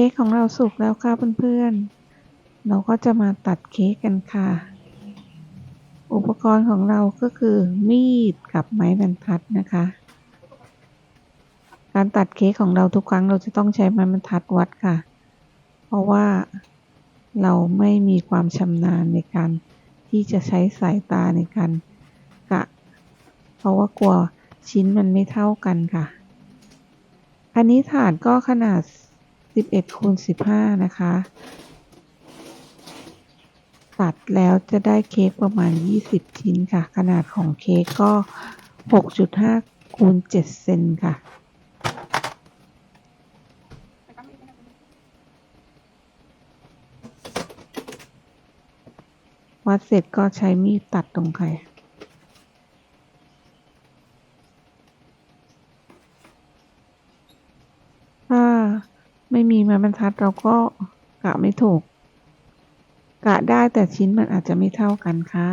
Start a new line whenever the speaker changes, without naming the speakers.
ค้กของเราสุกแล้วค่ะเพื่อนๆ เราก็จะมาตัดเค้กกันค่ะ อุปกรณ์ของเราก็คือมีดกับไม้บรรทัดนะคะ การตัดเค้กของเราทุกครั้งเราจะต้องใช้ไม้บรรทัดวัดค่ะ เพราะว่าเราไม่มีความชำนาญในการที่จะใช้สายตาในการกะ เพราะว่ากลัวชิ้นมันไม่เท่ากันค่ะ อันนี้ถาดก็ขนาด 11คูณ15นะคะ ตัดแล้วจะได้เค้กประมาณ20ชิ้นค่ะ ขนาดของเค้กก็6.5คูณ7เซนค่ะ วัดเสร็จก็ใช้มีดตัดตรงไข่ถ้า ไม่มีไม้บรรทัดเราก็กะไม่ถูก กะได้แต่ชิ้นมันอาจจะไม่เท่ากันค่ะ